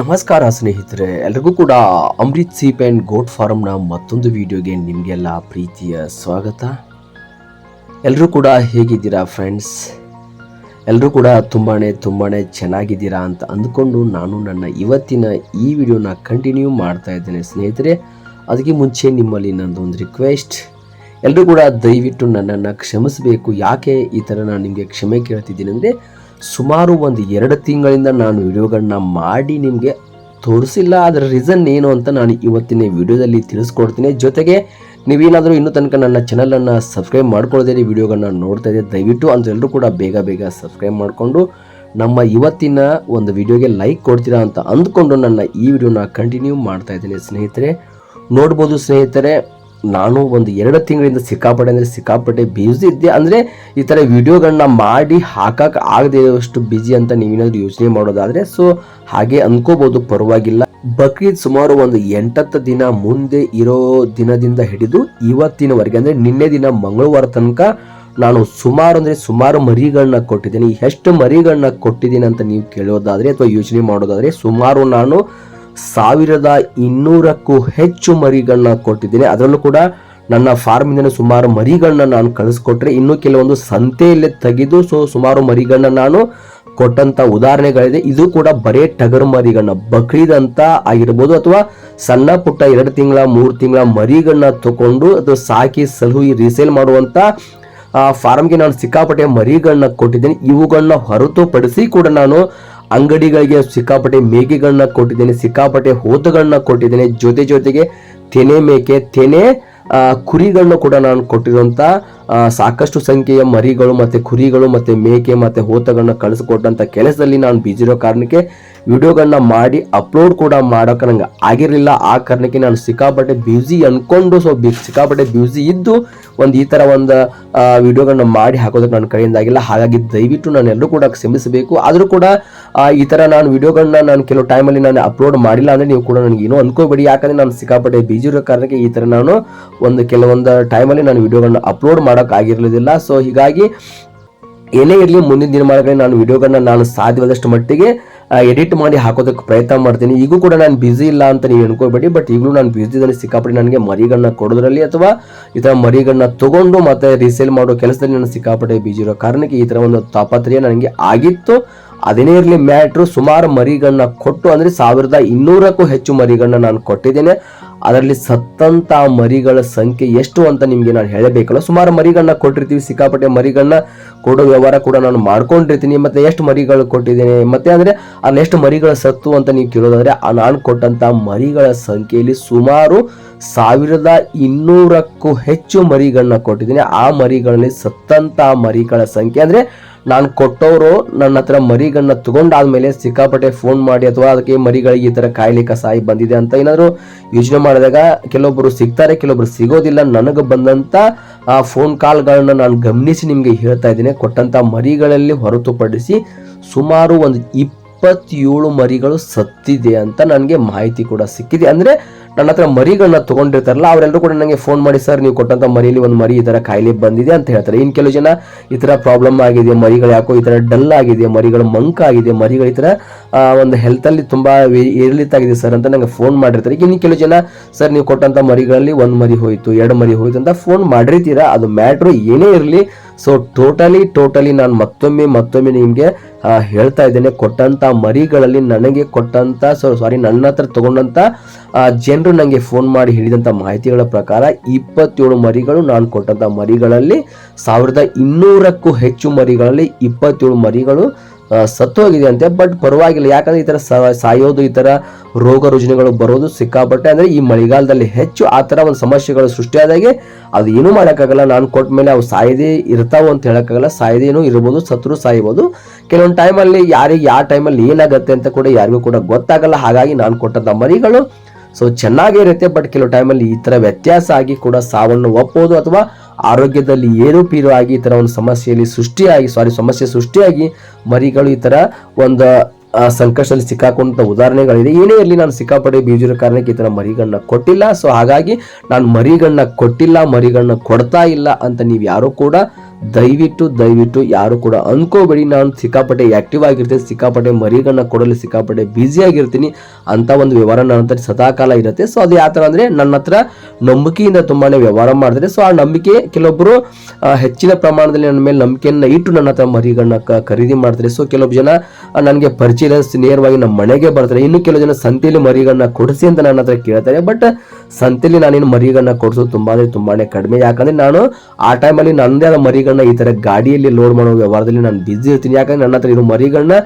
ನಮಸ್ಕಾರ ಸ್ನೇಹಿತರೆ, ಎಲ್ರಿಗೂ ಕೂಡ ಅಮೃತ್ ಸೀಪ್ ಆ್ಯಂಡ್ ಗೋಟ್ ಫಾರ್ಮ್ನ ಮತ್ತೊಂದು ವಿಡಿಯೋಗೆ ನಿಮಗೆಲ್ಲ ಪ್ರೀತಿಯ ಸ್ವಾಗತ. ಎಲ್ಲರೂ ಕೂಡ ಹೇಗಿದ್ದೀರಾ ಫ್ರೆಂಡ್ಸ್ ಎಲ್ಲರೂ ಕೂಡ ತುಂಬಾ ತುಂಬಾ ಚೆನ್ನಾಗಿದ್ದೀರಾ ಅಂತ ಅಂದ್ಕೊಂಡು ನಾನು ನನ್ನ ಇವತ್ತಿನ ಈ ವಿಡಿಯೋನ ಕಂಟಿನ್ಯೂ ಮಾಡ್ತಾ ಇದ್ದೇನೆ ಸ್ನೇಹಿತರೆ. ಅದಕ್ಕೆ ಮುಂಚೆ ನಿಮ್ಮಲ್ಲಿ ನಂದೊಂದು ರಿಕ್ವೆಸ್ಟ್ ಎಲ್ಲರೂ ಕೂಡ ದಯವಿಟ್ಟು ನನ್ನನ್ನು ಕ್ಷಮಿಸಬೇಕು. ಯಾಕೆ ಈ ಥರ ನಾನು ನಿಮಗೆ ಕ್ಷಮೆ ಕೇಳ್ತಿದ್ದೀನಿ ಅಂದರೆ ಸುಮಾರು ಒಂದು ಎರಡು ತಿಂಗಳಿಂದ ನಾನು ವಿಡಿಯೋಗಳನ್ನ ಮಾಡಿ ನಿಮಗೆ ತೋರಿಸಿಲ್ಲ. ಅದರ ರೀಸನ್ ಏನು ಅಂತ ನಾನು ಇವತ್ತಿನ ವಿಡಿಯೋದಲ್ಲಿ ತಿಳಿಸ್ಕೊಡ್ತೀನಿ. ಜೊತೆಗೆ ನೀವೇನಾದರೂ ಇನ್ನೂ ತನಕ ನನ್ನ ಚಾನಲನ್ನು ಸಬ್ಸ್ಕ್ರೈಬ್ ಮಾಡ್ಕೊಳ್ಳೋದೇ ವಿಡಿಯೋಗಳನ್ನ ನೋಡ್ತಾ ಇದ್ದೆ ದಯವಿಟ್ಟು ಎಲ್ಲರೂ ಕೂಡ ಬೇಗ ಬೇಗ ಸಬ್ಸ್ಕ್ರೈಬ್ ಮಾಡಿಕೊಂಡು ನಮ್ಮ ಇವತ್ತಿನ ಒಂದು ವಿಡಿಯೋಗೆ ಲೈಕ್ ಕೊಡ್ತೀರಾ ಅಂತ ಅಂದ್ಕೊಂಡು ನನ್ನ ಈ ವಿಡಿಯೋನ ಕಂಟಿನ್ಯೂ ಮಾಡ್ತಾ ಇದ್ದೀನಿ ಸ್ನೇಹಿತರೆ. ನೋಡ್ಬೋದು ಸ್ನೇಹಿತರೆ ನಾನು ಒಂದು ಎರಡು ತಿಂಗಳಿಂದ ಸಿಕ್ಕಾಪಟ್ಟೆ ಅಂದರೆ ಸಿಕ್ಕಾಪಟ್ಟೆ ಬ್ಯುಸಿ ಇದ್ದೆ. ಅಂದರೆ ಈ ಥರ ವಿಡಿಯೋಗಳನ್ನ ಮಾಡಿ ಹಾಕಕ್ಕೆ ಆಗದೆ ಇರೋಷ್ಟು ಬ್ಯುಸಿ ಅಂತ ನೀವೇನಾದರೂ ಯೋಚನೆ ಮಾಡೋದಾದರೆ ಸೊ ಹಾಗೆ ಅಂದ್ಕೋಬೋದು ಪರವಾಗಿಲ್ಲ. ಬಕ್ರೀದ್ ಸುಮಾರು ಒಂದು ಎಂಟತ್ತು ದಿನ ಮುಂದೆ ಇರೋ ದಿನದಿಂದ ಹಿಡಿದು ಇವತ್ತಿನವರೆಗೆ, ಅಂದರೆ ನಿನ್ನೆ ದಿನ ಮಂಗಳವಾರ ತನಕ ನಾನು ಸುಮಾರು ಅಂದರೆ ಸುಮಾರು ಮರಿಗಳನ್ನ ಕೊಟ್ಟಿದ್ದೀನಿ. ಎಷ್ಟು ಮರಿಗಳನ್ನ ಕೊಟ್ಟಿದ್ದೀನಿ ಅಂತ ನೀವು ಕೇಳೋದಾದರೆ ಅಥವಾ ಯೋಚನೆ ಮಾಡೋದಾದರೆ ಸುಮಾರು ನಾನು ಸಾವಿರದ ಇನ್ನೂರಕ್ಕೂ ಹೆಚ್ಚು ಮರಿಗಳನ್ನ ಕೊಟ್ಟಿದ್ದೀನಿ. ಅದರಲ್ಲೂ ಕೂಡ ನನ್ನ ಫಾರ್ಮಿಂದ ಸುಮಾರು ಮರಿಗಳನ್ನ ನಾನು ಕಳಿಸ್ಕೊಟ್ರೆ ಇನ್ನು ಕೆಲವೊಂದು ಸಂತೆಯಲ್ಲೇ ತೆಗೆದು ಸೊ ಸುಮಾರು ಮರಿಗಳನ್ನ ನಾನು ಕೊಟ್ಟಂತ ಉದಾಹರಣೆಗಳಿದೆ. ಇದು ಕೂಡ ಬರೇ ಟಗರು ಮರಿಗಳನ್ನ, ಬಕ್ರೀದಂತ ಆಗಿರ್ಬೋದು ಅಥವಾ ಸಣ್ಣ ಪುಟ್ಟ ಎರಡು ತಿಂಗಳ, ಮೂರು ತಿಂಗಳ ಮರಿಗಳನ್ನ ತಗೊಂಡು ಅದು ಸಾಕಿ ಸಲಹು ರೀಸೇಲ್ ಮಾಡುವಂತ ಫಾರ್ಮ್ಗೆ ನಾನು ಸಿಕ್ಕಾಪಟ್ಟೆ ಮರಿಗಳನ್ನ ಕೊಟ್ಟಿದ್ದೀನಿ. ಇವುಗಳನ್ನ ಹೊರತುಪಡಿಸಿ ಕೂಡ ನಾನು ಅಂಗಡಿಗಳಿಗೆ ಸಿಕ್ಕಾಪಟ್ಟೆ ಮೇಕೆಗಳನ್ನ ಕೊಟ್ಟಿದ್ದೇನೆ, ಸಿಕ್ಕಾಪಟ್ಟೆ ಹೋತಗಳನ್ನ ಕೊಟ್ಟಿದ್ದೇನೆ. ಜೊತೆ ಜೊತೆಗೆ ತೆನೆ ಮೇಕೆ, ತೆನೆ ಕುರಿಗಳನ್ನ ಕೂಡ ನಾನು ಕೊಟ್ಟಿರುವಂತ ಸಾಕಷ್ಟು ಸಂಖ್ಯೆಯ ಮರಿಗಳು ಮತ್ತೆ ಕುರಿಗಳು ಮತ್ತೆ ಮೇಕೆ ಮತ್ತೆ ಹೋತಗಳನ್ನ ಕಳಿಸ್ಕೊಟ್ಟಂಥ ಕೆಲಸದಲ್ಲಿ ನಾನು ಬಿಜಿರೋ ಕಾರಣಕ್ಕೆ ವಿಡಿಯೋಗಳನ್ನ ಮಾಡಿ ಅಪ್ಲೋಡ್ ಕೂಡ ಮಾಡೋಕೆ ನಂಗೆ ಆಗಿರಲಿಲ್ಲ. ಆ ಕಾರಣಕ್ಕೆ ನಾನು ಸಿಕ್ಕಾಪಟ್ಟೆ ಬ್ಯೂಸಿ ಅಂದ್ಕೊಂಡು ಸೊ ಬಿ ಸಿಕ್ಕಾಪಟ್ಟೆ ಬ್ಯೂಸಿ ಇದ್ದು ಒಂದು ಈ ಥರ ಒಂದು ವಿಡಿಯೋಗಳನ್ನ ಮಾಡಿ ಹಾಕೋದಕ್ಕೆ ನನ್ನ ಕೈಯಿಂದ ಆಗಿಲ್ಲ. ಹಾಗಾಗಿ ದಯವಿಟ್ಟು ನಾನು ಎಲ್ಲರೂ ಕೂಡ ಕ್ಷಮಿಸಬೇಕು. ಆದರೂ ಕೂಡ ಈ ಥರ ನಾನು ವಿಡಿಯೋಗಳನ್ನ ನಾನು ಕೆಲವು ಟೈಮಲ್ಲಿ ನಾನು ಅಪ್ಲೋಡ್ ಮಾಡಿಲ್ಲ ಅಂದರೆ ನೀವು ಕೂಡ ನನಗೆ ಏನೋ ಅನ್ಕೋಬೇಡಿ. ಯಾಕಂದರೆ ನಾನು ಸಿಕ್ಕಾಪಟ್ಟೆ ಬಿಜಿ ಇರೋ ಕಾರಣಕ್ಕೆ ಈ ಥರ ನಾನು ಒಂದು ಕೆಲವೊಂದು ಟೈಮಲ್ಲಿ ನಾನು ವಿಡಿಯೋಗಳನ್ನ ಅಪ್ಲೋಡ್ ಮಾಡೋಕ್ಕಾಗಿರಲಿಲ್ಲ ಸೊ ಹೀಗಾಗಿ ಏನೇ ಇರಲಿ ಮುಂದಿನ ದಿನಮಾನಗಳಲ್ಲಿ ನಾನು ವಿಡಿಯೋಗಳನ್ನ ನಾನು ಸಾಧ್ಯವಾದಷ್ಟು ಮಟ್ಟಿಗೆ ಎಡಿಟ್ ಮಾಡಿ ಹಾಕೋದಕ್ಕೆ ಪ್ರಯತ್ನ ಮಾಡ್ತೀನಿ. ಈಗೂ ಕೂಡ ನಾನು ಬ್ಯುಸಿ ಇಲ್ಲ ಅಂತ ನೀವು ಅನ್ಕೋಬೇಡಿ ಬಟ್ ಈಗಲೂ ನಾನು ಬ್ಯುಸಿದಲ್ಲಿ ಸಿಕ್ಕಾಪಟ್ಟೆ ನನಗೆ ಮರಿಗಳನ್ನ ಕೊಡೋದ್ರಲ್ಲಿ ಅಥವಾ ಈ ಥರ ಮರಿಗಳನ್ನ ತೊಗೊಂಡು ಮತ್ತೆ ರೀಸೇಲ್ ಮಾಡೋ ಕೆಲಸದಲ್ಲಿ ನಾನು ಸಿಕ್ಕಾಪಟ್ಟೆ ಬ್ಯುಸಿ ಕಾರಣಕ್ಕೆ ಈ ಥರ ಒಂದು ತಾಪತ್ರೆಯ ನನಗೆ ಆಗಿತ್ತು. ಅದೇನೇ ಇರಲಿ ಮ್ಯಾಟ್ರು ಸುಮಾರು ಮರಿಗಳನ್ನ ಕೊಟ್ಟು ಅಂದರೆ ಸಾವಿರದ ಇನ್ನೂರಕ್ಕೂ ಹೆಚ್ಚು ಮರಿಗಳನ್ನ ನಾನು ಕೊಟ್ಟಿದ್ದೇನೆ. ಅದರಲ್ಲಿ ಸತ್ತಂತ ಮರಿಗಳ ಸಂಖ್ಯೆ ಎಷ್ಟು ಅಂತ ನಿಮಗೆ ನಾನು ಹೇಳಬೇಕಲ್ಲ. ಸುಮಾರು ಮರಿಗಳನ್ನ ಕೊಟ್ಟಿರ್ತೀವಿ. ಸಿಕ್ಕಾಪಟ್ಟೆ ಮರಿಗಳನ್ನ ಕೊಡೋ ವ್ಯವಹಾರ ಕೂಡ ನಾನು ಮಾಡ್ಕೊಂಡಿರ್ತೀನಿ. ಮತ್ತೆ ಎಷ್ಟು ಮರಿಗಳು ಕೊಟ್ಟಿದ್ದೇನೆ? ಮತ್ತೆ ಅಂದ್ರೆ ಅಲ್ಲಿ ಎಷ್ಟು ಮರಿಗಳ ಸತ್ತು ಅಂತ ನೀವು ಕೇಳೋದಾದ್ರೆ, ಆ ನಾನು ಕೊಟ್ಟಂತ ಮರಿಗಳ ಸಂಖ್ಯೆಯಲ್ಲಿ ಸುಮಾರು ಸಾವಿರದ ಇನ್ನೂರಕ್ಕೂ ಹೆಚ್ಚು ಮರಿಗಳನ್ನ ಕೊಟ್ಟಿದ್ದೀನಿ. ಆ ಮರಿಗಳಲ್ಲಿ ಸತ್ತಂತ ಮರಿಗಳ ಸಂಖ್ಯೆ ಅಂದ್ರೆ ನಾನು ಕೊಟ್ಟವರು ನನ್ನ ಹತ್ರ ಮರಿಗಳನ್ನ ತಗೊಂಡಾದ್ಮೇಲೆ ಸಿಕ್ಕಾಪಟ್ಟೆ ಫೋನ್ ಮಾಡಿ ಅಥವಾ ಅದಕ್ಕೆ ಮರಿಗಳಿಗೆ ಈ ಥರ ಕಾಯಿಲೆ ಕಸಾಯಿ ಬಂದಿದೆ ಅಂತ ಏನಾದ್ರು ಯೋಚನೆ ಮಾಡಿದಾಗ ಕೆಲವೊಬ್ಬರು ಸಿಗ್ತಾರೆ, ಕೆಲವೊಬ್ರು ಸಿಗೋದಿಲ್ಲ. ನನಗೆ ಬಂದಂತ, ಆ ಫೋನ್ ಕಾಲ್ಗಳನ್ನ ನಾನು ಗಮನಿಸಿ ನಿಮಗೆ ಹೇಳ್ತಾ ಇದ್ದೀನಿ. ಕೊಟ್ಟಂತ ಮರಿಗಳಲ್ಲಿ ಹೊರತುಪಡಿಸಿ ಸುಮಾರು ಒಂದು ಇಪ್ಪತ್ತೇಳು ಮರಿಗಳು ಸತ್ತಿದೆ ಅಂತ ನನಗೆ ಮಾಹಿತಿ ಕೂಡ ಸಿಕ್ಕಿದೆ. ಅಂದ್ರೆ ನನ್ನ ಹತ್ರ ಮರಿಗಳನ್ನ ತಗೊಂಡಿರ್ತಾರಲ್ಲ ಅವರೆಲ್ಲರೂ ಕೂಡ ನನಗೆ ಫೋನ್ ಮಾಡಿ, ಸರ್, ನೀವು ಕೊಟ್ಟಂತ ಮರಿಯಲ್ಲಿ ಒಂದು ಮರಿ ಈ ತರ ಕಾಯಿಲೆ ಬಂದಿದೆ ಅಂತ ಹೇಳ್ತಾರೆ. ಇನ್ನು ಕೆಲವು ಜನ ಈ ತರ ಪ್ರಾಬ್ಲಮ್ ಆಗಿದೆ, ಮರಿಗಳು ಯಾಕೋ ಈ ತರ ಡಲ್ ಆಗಿದೆ, ಮರಿಗಳು ಮಂಕ್ ಆಗಿದೆ, ಮರಿಗಳು ಈ ತರ ಒಂದು ಹೆಲ್ತ್ ಅಲ್ಲಿ ತುಂಬಾ ಏರಿಳಿತಾಗಿದೆ ಸರ್ ಅಂತ ನಂಗೆ ಫೋನ್ ಮಾಡಿರ್ತಾರೆ. ಇನ್ನು ಕೆಲವು ಜನ, ಸರ್, ನೀವು ಕೊಟ್ಟಂತ ಮರಿಗಳಲ್ಲಿ ಒಂದು ಮರಿ ಹೋಯ್ತು, ಎರಡು ಮರಿ ಹೋಯ್ತು ಅಂತ ಫೋನ್ ಮಾಡಿರ್ತೀರಾ? ಅದು ಮ್ಯಾಟ್ರು ಏನೇ ಇರಲಿ ಸೊ ಟೋಟಲಿ ಟೋಟಲಿ ನಾನು ಮತ್ತೊಮ್ಮೆ ಮತ್ತೊಮ್ಮೆ ನಿಮಗೆ ಹೇಳ್ತಾ ಇದ್ದೇನೆ. ಕೊಟ್ಟಂತ ಮರಿಗಳಲ್ಲಿ ನನಗೆ ಕೊಟ್ಟಂತ ಸೊ ಸಾರಿ ನನ್ನ ಹತ್ರ ತಗೊಂಡಂತ ಜನರು ನನಗೆ ಫೋನ್ ಮಾಡಿ ಹೇಳಿದಂಥ ಮಾಹಿತಿಗಳ ಪ್ರಕಾರ ಇಪ್ಪತ್ತೇಳು ಮರಿಗಳು ನಾನು ಕೊಟ್ಟಂತ ಮರಿಗಳಲ್ಲಿ ಸಾವಿರದ ಇನ್ನೂರಕ್ಕೂ ಹೆಚ್ಚು ಮರಿಗಳಲ್ಲಿ ಇಪ್ಪತ್ತೇಳು ಮರಿಗಳು ಆ, ಸತ್ತೋಗಿದೆ ಅಂತೆ ಬಟ್ ಪರವಾಗಿಲ್ಲ. ಯಾಕಂದ್ರೆ ಈ ಥರ ಸಾಯೋದು ಈ ಥರ ರೋಗ ರುಜಿನಗಳು ಬರೋದು ಸಿಕ್ಕಾಪಟ್ಟೆ. ಅಂದ್ರೆ ಈ ಮಳೆಗಾಲದಲ್ಲಿ ಹೆಚ್ಚು ಆ ಥರ ಒಂದು ಸಮಸ್ಯೆಗಳು ಸೃಷ್ಟಿಯಾದಾಗೆ ಅದು ಏನೂ ಮಾಡೋಕ್ಕಾಗಲ್ಲ. ನಾನು ಕೊಟ್ಟ ಮೇಲೆ ಅವು ಸಾಯದೇ ಇರ್ತಾವ ಅಂತ ಹೇಳಕ್ಕಾಗಲ್ಲ. ಸಾಯದೇನೂ ಇರ್ಬೋದು ಸತ್ರು ಸಾಯ್ಬೋದು. ಕೆಲವೊಂದು ಟೈಮಲ್ಲಿ ಯಾರಿಗೆ ಯಾವ ಟೈಮಲ್ಲಿ ಏನಾಗುತ್ತೆ ಅಂತ ಕೂಡ ಯಾರಿಗೂ ಕೂಡ ಗೊತ್ತಾಗಲ್ಲ. ಹಾಗಾಗಿ ನಾನು ಕೊಟ್ಟಂತ ಮರಿಗಳು ಸೊ ಚೆನ್ನಾಗೇ ಇರುತ್ತೆ. ಬಟ್ ಕೆಲವು ಟೈಮಲ್ಲಿ ಈ ಥರ ವ್ಯತ್ಯಾಸ ಆಗಿ ಕೂಡ ಸಾವನ್ನು ಒಪ್ಪೋದು ಅಥವಾ ಆರೋಗ್ಯದಲ್ಲಿ ಏರುಪೀರು ಆಗಿ ಈ ಥರ ಒಂದು ಸಮಸ್ಯೆಯಲ್ಲಿ ಸೃಷ್ಟಿಯಾಗಿ ಸಾರಿ ಸಮಸ್ಯೆ ಸೃಷ್ಟಿಯಾಗಿ ಮರಿಗಳು ಈ ಥರ ಒಂದು ಸಂಕಷ್ಟದಲ್ಲಿ ಸಿಕ್ಕಾಕೊಂಡಂಥ ಉದಾಹರಣೆಗಳಿದೆ. ಏನೇ ಇರಲಿ ನಾನು ಸಿಕ್ಕಾಪಟ್ಟೆ ಬೀಜಿರೋ ಕಾರಣಕ್ಕೆ ಈ ಥರ ಮರಿಗಳನ್ನ ಕೊಟ್ಟಿಲ್ಲ. ಸೊ ಹಾಗಾಗಿ ನಾನು ಮರಿಗಳನ್ನ ಕೊಟ್ಟಿಲ್ಲ, ಮರಿಗಳನ್ನ ಕೊಡ್ತಾ ಇಲ್ಲ ಅಂತ ನೀವು ಯಾರು ಕೂಡ ದಯವಿಟ್ಟು ದಯವಿಟ್ಟು ಯಾರು ಕೂಡ ಅನ್ಕೋಬೇಡಿ. ನಾನು ಸಿಕ್ಕಾಪಟ್ಟೆ ಆಕ್ಟಿವ್ ಆಗಿರ್ತೀನಿ ಸಿಕ್ಕಾಪಟ್ಟೆ ಮರಿಗಳನ್ನ ಕೊಡಲು ಸಿಕ್ಕಾಪಟ್ಟೆ ಆಗಿರ್ತೀನಿ. ಅಂತ ಒಂದು ವ್ಯವಹಾರ ನನ್ನ ಹತ್ರ ಸದಾಕಾಲ ಇರುತ್ತೆ. ಸೊ ಅದು ಯಾವ ಥರ ಅಂದರೆ ನನ್ನ ಹತ್ರ ನಂಬಿಕೆಯಿಂದ ತುಂಬಾನೇ ವ್ಯವಹಾರ ಮಾಡಿದ್ರೆ ಸೊ ಆ ನಂಬಿಕೆ ಕೆಲವೊಬ್ಬರು ಹೆಚ್ಚಿನ ಪ್ರಮಾಣದಲ್ಲಿ ನನ್ನ ಮೇಲೆ ನಂಬಿಕೆಯನ್ನು ಇಟ್ಟು ನನ್ನ ಹತ್ರ ಮರಿಗಳನ್ನ ಖರೀದಿ ಮಾಡ್ತಾರೆ. ಸೊ ಕೆಲವೊಬ್ಬ ಜನ ನನಗೆ ಪರಿಚಯ ಇಲ್ಲ, ನೇರವಾಗಿ ನಮ್ಮ ಮನೆಗೆ ಬರ್ತಾರೆ. ಇನ್ನು ಕೆಲವು ಜನ ಸಂತೆಯಲ್ಲಿ ಮರಿಗಳನ್ನ ಕೊಡಿಸಿ ಅಂತ ನನ್ನ ಹತ್ರ ಕೇಳ್ತಾರೆ. ಬಟ್ ಸಂತೆಯಲ್ಲಿ ನಾನೇನು ಮರಿಗಳನ್ನ ಕೊಡಿಸೋದು ತುಂಬಾ ಅಂದರೆ ತುಂಬಾನೇ ಕಡಿಮೆ. ಯಾಕಂದ್ರೆ ನಾನು ಆ ಟೈಮಲ್ಲಿ ನನ್ನದೇ ಆದ ಮರಿಗಳನ್ನ ಈ ಥರ ಗಾಡಿಯಲ್ಲಿ ಲೋಡ್ ಮಾಡೋ ವ್ಯವಹಾರದಲ್ಲಿ ನಾನು ಬಿಸಿ ಇರ್ತೀನಿ. ಯಾಕಂದ್ರೆ ನನ್ನ ಹತ್ರ ಇರೋ ಮರಿಗಳನ್ನ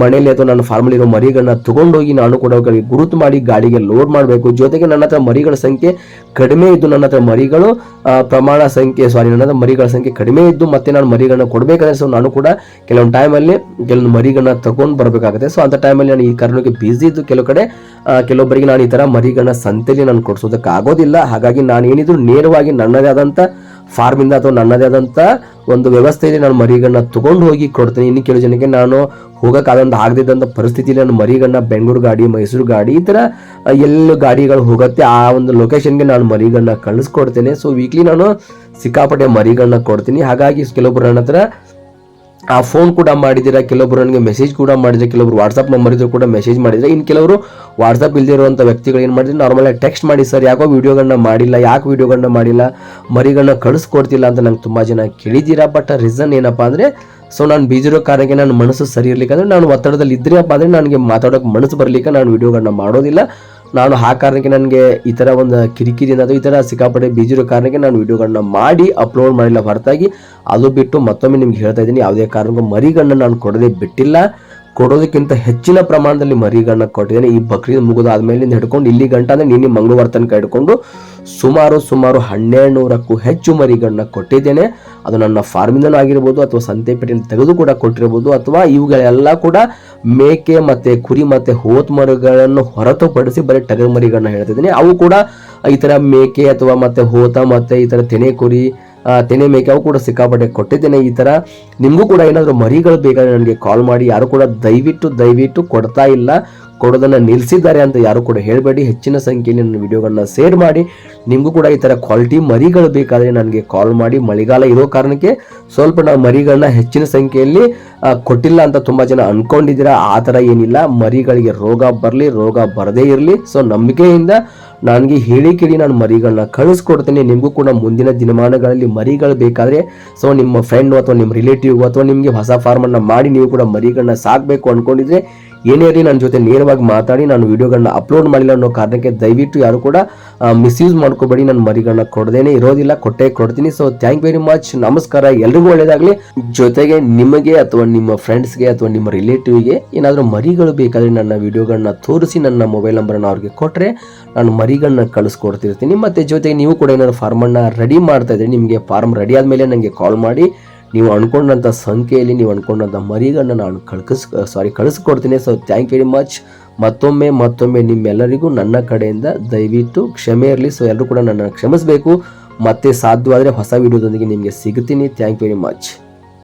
ಮನೆಯಲ್ಲಿ ಅಥವಾ ನನ್ನ ಫಾರ್ಮಲ್ಲಿ ಇರೋ ಮರಿಗಳನ್ನ ತಗೊಂಡೋಗಿ ನಾನು ಕೂಡ ಗುರುತು ಮಾಡಿ ಗಾಡಿಗೆ ಲೋಡ್ ಮಾಡಬೇಕು. ಜೊತೆಗೆ ನನ್ನ ಹತ್ರ ಮರಿಗಳ ಸಂಖ್ಯೆ ಕಡಿಮೆ ಇದ್ದು ನನ್ನ ಹತ್ರ ಮರಿಗಳು ಪ್ರಮಾಣ ಸಂಖ್ಯೆ ಸಾರಿ ನನ್ನ ಮರಿಗಳ ಸಂಖ್ಯೆ ಕಡಿಮೆ ಇದ್ದು ಮತ್ತೆ ನಾನು ಮರಿಗಳನ್ನ ಕೊಡಬೇಕಾದ್ರೆ ಸೊ ನಾನು ಕೂಡ ಕೆಲವೊಂದು ಟೈಮಲ್ಲಿ ಕೆಲವೊಂದು ಮರಿಗಳನ್ನ ತಗೊಂಡು ಬರಬೇಕಾಗುತ್ತೆ. ಸೊ ಅಂತ ಟೈಮಲ್ಲಿ ನಾನು ಈ ಕಾರಣಕ್ಕೆ ಬ್ಯುಸಿ ಇದ್ದು ಕೆಲವು ಕಡೆ ಕೆಲವೊಬ್ಬರಿಗೆ ನಾನು ಈ ತರ ಮರಿಗಳನ್ನ ಸಂತೆಲಿ ನಾನು ಕೊಡಿಸೋದಕ್ಕೆ ಆಗೋದಿಲ್ಲ ಹಾಗಾಗಿ ನಾನು ಏನಿದ್ರು ನೇರವಾಗಿ ನನ್ನದೇ ಆದಂತ ಫಾರ್ಮ್ ಇಂದ ಅಥವಾ ನನ್ನದೇ ಆದಂತ ಒಂದು ವ್ಯವಸ್ಥೆಯಲ್ಲಿ ನಾನು ಮರಿಗಳನ್ನ ತಗೊಂಡು ಹೋಗಿ ಕೊಡ್ತೀನಿ. ಇನ್ನು ಕೆಲವು ಜನಕ್ಕೆ ನಾನು ಹೋಗೋಕ್ಕಾದಂಥ ಆಗದಿದ್ದಂತ ಪರಿಸ್ಥಿತಿಯಲ್ಲಿ ನಾನು ಮರಿಗಳನ್ನ ಬೆಂಗಳೂರು ಗಾಡಿ ಮೈಸೂರು ಗಾಡಿ ಈ ಆ, ಎಲ್ಲ ಗಾಡಿಗಳು ಹೋಗುತ್ತೆ. ಆ ಒಂದು ಲೊಕೇಶನ್ಗೆ ನಾನು ಮರಿಗಳನ್ನ ಕಳಿಸ್ಕೊಡ್ತೇನೆ. ಸೊ ವೀಕ್ಲಿ ನಾನು ಸಿಕ್ಕಾಪಟ್ಟೆ ಮರಿಗಳನ್ನ ಕೊಡ್ತೀನಿ. ಹಾಗಾಗಿ ಕೆಲವೊಬ್ಬರು ನನ್ನ ಹತ್ರ ಆ ಫೋನ್ ಕೂಡ ಮಾಡಿದ್ದೀರಾ ಕೆಲವೊಬ್ರು ನನಗೆ ಮೆಸೇಜ್ ಕೂಡ ಮಾಡಿದ್ರೆ, ಕೆಲವರು ವಾಟ್ಸಪ್ ನಂಬರ್ ಇದ್ರು ಕೂಡ ಮೆಸೇಜ್ ಮಾಡಿದ್ರೆ. ಇನ್ನು ಕೆಲವರು ವಾಟ್ಸಪ್ ಇಲ್ದಿರುವಂಥ ವ್ಯಕ್ತಿಗಳು ಏನು ಮಾಡಿದ್ರೆ ನಾರ್ಮಲಾಗಿ ಟೆಕ್ಸ್ಟ್ ಮಾಡಿ, ಸರ್, ಯಾಕೋ ವಿಡಿಯೋಗಳನ್ನ ಮಾಡಿಲ್ಲ, ಯಾಕೆ ವಿಡಿಯೋಗಳನ್ನ ಮಾಡಿಲ್ಲ? ಮರಿಗಳನ್ನ ಕಳಿಸ್ಕೊಡ್ತಿಲ್ಲ ಅಂತ ನಂಗೆ ತುಂಬ ಜನ ಕೇಳಿದ್ದೀರಾ? ಬಟ್ ರೀಸನ್ ಏನಪ್ಪ ಅಂದರೆ ಸೊ ನಾನು ಬೀಜಿರೋ ಕಾರಣಕ್ಕೆ ನನ್ನ ಮನಸ್ಸು ಸರಿ ಇರ್ಲಿಕ್ಕೆ ಅಂದ್ರೆ, ನಾನು ಒತ್ತಡದಲ್ಲಿ ಇದ್ರಪ್ಪ ಅಂದರೆ, ನನಗೆ ಮಾತಾಡೋಕೆ ಮನಸ್ಸು ಬರಲಿಕ್ಕೆ ನಾನು ವಿಡಿಯೋಗಳನ್ನ ಮಾಡೋದಿಲ್ಲ. ನಾನು ಆ ಕಾರಣಕ್ಕೆ ನನಗೆ ಈ ಥರ ಒಂದು ಕಿರಿಕಿರಿ ಅನ್ನೋದು ಈ ಥರ ಸಿಕ್ಕಾಪಟ್ಟೆ ಬೀಜಿರೋ ಕಾರಣಕ್ಕೆ ನಾನು ವಿಡಿಯೋಗಳನ್ನ ಮಾಡಿ ಅಪ್ಲೋಡ್ ಮಾಡಿಲ್ಲ ಹೊರತಾಗಿ, ಅದು ಬಿಟ್ಟು ಮತ್ತೊಮ್ಮೆ ನಿಮ್ಗೆ ಹೇಳ್ತಾ ಇದ್ದೀನಿ, ಯಾವುದೇ ಕಾರಣಕ್ಕೂ ಮರಿಗಳನ್ನ ನಾನು ಕೊಡದೆ ಬಿಟ್ಟಿಲ್ಲ. ಕೊಡೋದಕ್ಕಿಂತ ಹೆಚ್ಚಿನ ಪ್ರಮಾಣದಲ್ಲಿ ಮರಿಗಳನ್ನ ಕೊಟ್ಟಿದ್ದೇನೆ. ಈ ಬಕ್ರೀದ್ ಮುಗಿದಾದ್ಮೇಲಿಂದ ಹಿಡ್ಕೊಂಡು ಇಲ್ಲಿ ಗಂಟ ಅಂದ್ರೆ ನಿನ್ನೆ ಮಂಗಳವಾರ ತನಕ ಹಿಡ್ಕೊಂಡು ಸುಮಾರು ಸುಮಾರು ಹನ್ನೆರಡು ನೂರಕ್ಕೂ ಹೆಚ್ಚು ಮರಿಗಳನ್ನ ಕೊಟ್ಟಿದ್ದೇನೆ. ಅದು ನನ್ನ ಫಾರ್ಮಿಂದನೂ ಆಗಿರ್ಬೋದು ಅಥವಾ ಸಂತೆಪೇಟೆಯಲ್ಲಿ ತೆಗೆದು ಕೂಡ ಕೊಟ್ಟಿರ್ಬೋದು ಅಥವಾ ಇವುಗಳೆಲ್ಲ ಕೂಡ ಮೇಕೆ ಮತ್ತೆ ಕುರಿ ಮತ್ತೆ ಹೋತ್ ಮರಿಗಳನ್ನು ಹೊರತುಪಡಿಸಿ ಬರೀ ಟಗರು ಮರಿಗಳನ್ನ ಹೇಳ್ತಿದ್ದೀನಿ. ಅವು ಕೂಡ ಈ ಥರ ಮೇಕೆ ಅಥವಾ ಮತ್ತೆ ಹೋತ ಮತ್ತೆ ಈ ಥರ ತೆನೆ ಕುರಿ ತೆನೆ ಮೇಕೆ ಅವು ಕೂಡ ಸಿಕ್ಕಾಪಟ್ಟೆ ಕೊಟ್ಟಿದ್ದೇನೆ ಈ ಥರ ನಿಮಗೂ ಕೂಡ ಏನಾದರೂ ಮರಿಗಳು ಬೇಕಾದರೆ ನನಗೆ ಕಾಲ್ ಮಾಡಿ. ಯಾರು ಕೂಡ ದಯವಿಟ್ಟು ದಯವಿಟ್ಟು ಕೊಡ್ತಾ ಇಲ್ಲ. ಕೊಡೋದನ್ನು ನಿಲ್ಲಿಸಿದ್ದಾರೆ ಅಂತ ಯಾರು ಕೂಡ ಹೇಳಬೇಡಿ. ಹೆಚ್ಚಿನ ಸಂಖ್ಯೆಯಲ್ಲಿ ನನ್ನ ವಿಡಿಯೋಗಳನ್ನ ಶೇರ್ ಮಾಡಿ. ನಿಮಗೂ ಕೂಡ ಈ ಥರ ಕ್ವಾಲಿಟಿ ಮರಿಗಳು ಬೇಕಾದರೆ ನನಗೆ ಕಾಲ್ ಮಾಡಿ. ಮಳೆಗಾಲ ಇರೋ ಕಾರಣಕ್ಕೆ ಸ್ವಲ್ಪ ನಾವು ಮರಿಗಳನ್ನ ಹೆಚ್ಚಿನ ಸಂಖ್ಯೆಯಲ್ಲಿ ಕೊಟ್ಟಿಲ್ಲ ಅಂತ ತುಂಬ ಜನ ಅಂದ್ಕೊಂಡಿದ್ದೀರಾ ಆ ಥರ ಏನಿಲ್ಲ. ಮರಿಗಳಿಗೆ ರೋಗ ಬರಲಿ, ರೋಗ ಬರದೇ ಇರಲಿ. ಸೊ ನಂಬಿಕೆಯಿಂದ ನನಗೆ ಹೇಳಿ ಕೇಳಿ ನಾನು ಮರಿಗಳನ್ನ ಕಳಿಸ್ಕೊಡ್ತೇನೆ. ನಿಮಗೂ ಕೂಡ ಮುಂದಿನ ದಿನಮಾನಗಳಲ್ಲಿ ಮರಿಗಳು ಬೇಕಾದರೆ ಸೊ ನಿಮ್ಮ ಫ್ರೆಂಡ್ ಅಥವಾ ನಿಮ್ಮ ರಿಲೇಟಿವ್ ಅಥವಾ ನಿಮಗೆ ಹೊಸ ಫಾರ್ಮನ್ನು ಮಾಡಿ ನೀವು ಕೂಡ ಮರಿಗಳನ್ನ ಸಾಕಬೇಕು ಅನ್ಕೊಂಡಿದ್ರೆ ಏನೇ ಇರಲಿ ನನ್ನ ಜೊತೆ ನೇರವಾಗಿ ಮಾತಾಡಿ, ನಾನು ವಿಡಿಯೋಗಳನ್ನ ಅಪ್ಲೋಡ್ ಮಾಡಿಲ್ಲ ಅನ್ನೋ ಕಾರಣಕ್ಕೆ ದಯವಿಟ್ಟು ಯಾರು ಕೂಡ ಮಿಸ್ಯೂಸ್ ಮಾಡ್ಕೋಬೇಡಿ, ನಾನು ಮರಿಗಳನ್ನ ಕೊಡದೇನೆ ಇರೋದಿಲ್ಲ, ಕೊಟ್ಟೆ ಕೊಡ್ತೀನಿ. ಸೊ ಥ್ಯಾಂಕ್ ವೆರಿ ಮಚ್ ನಮಸ್ಕಾರ. ಎಲ್ರಿಗೂ ಒಳ್ಳೇದಾಗಲಿ. ಜೊತೆಗೆ ನಿಮಗೆ ಅಥವಾ ನಿಮ್ಮ ಫ್ರೆಂಡ್ಸ್ಗೆ ಅಥವಾ ನಿಮ್ಮ ರಿಲೇಟಿವ್ಗೆ ಏನಾದರೂ ಮರಿಗಳು ಬೇಕಾದರೆ ನನ್ನ ವಿಡಿಯೋಗಳನ್ನ ತೋರಿಸಿ, ನನ್ನ ಮೊಬೈಲ್ ನಂಬರನ್ನು ಅವ್ರಿಗೆ ಕೊಟ್ಟರೆ ನಾನು ಮರಿಗಳನ್ನ ಕಳಿಸ್ಕೊಡ್ತಿರ್ತೀನಿ. ಮತ್ತು ಜೊತೆಗೆ ನೀವು ಕೂಡ ಏನಾದರೂ ಫಾರ್ಮನ್ನು ರೆಡಿ ಮಾಡ್ತಾ ಇದ್ರೆ, ನಿಮಗೆ ಫಾರ್ಮ್ ರೆಡಿ ಆದಮೇಲೆ ನನಗೆ ಕಾಲ್ ಮಾಡಿ ನೀವು ಅನ್ಕೊಂಡಂಥ ಸಂಖ್ಯೆಯಲ್ಲಿ ನೀವು ಅನ್ಕೊಂಡಂಥ ಮರಿಗಳನ್ನ ನಾನು ಕಳ್ಕಸ್ ಸಾರಿ ಕಳಿಸ್ಕೊಡ್ತೀನಿ. ಸೊ ಥ್ಯಾಂಕ್ ವೆರಿ ಮಚ್ ಮತ್ತೊಮ್ಮೆ ಮತ್ತೊಮ್ಮೆ ನಿಮ್ಮೆಲ್ಲರಿಗೂ ನನ್ನ ಕಡೆಯಿಂದ ದಯವಿಟ್ಟು ಕ್ಷಮೆ ಇರಲಿ. ಸೊ ಎಲ್ಲರೂ ಕೂಡ ನನ್ನನ್ನು ಕ್ಷಮಿಸಬೇಕು. ಮತ್ತೆ ಸಾಧ್ಯವಾದರೆ ಹೊಸ ವಿಡಿಯೋದೊಂದಿಗೆ ನಿಮಗೆ ಸಿಗ್ತೀನಿ. Thank very much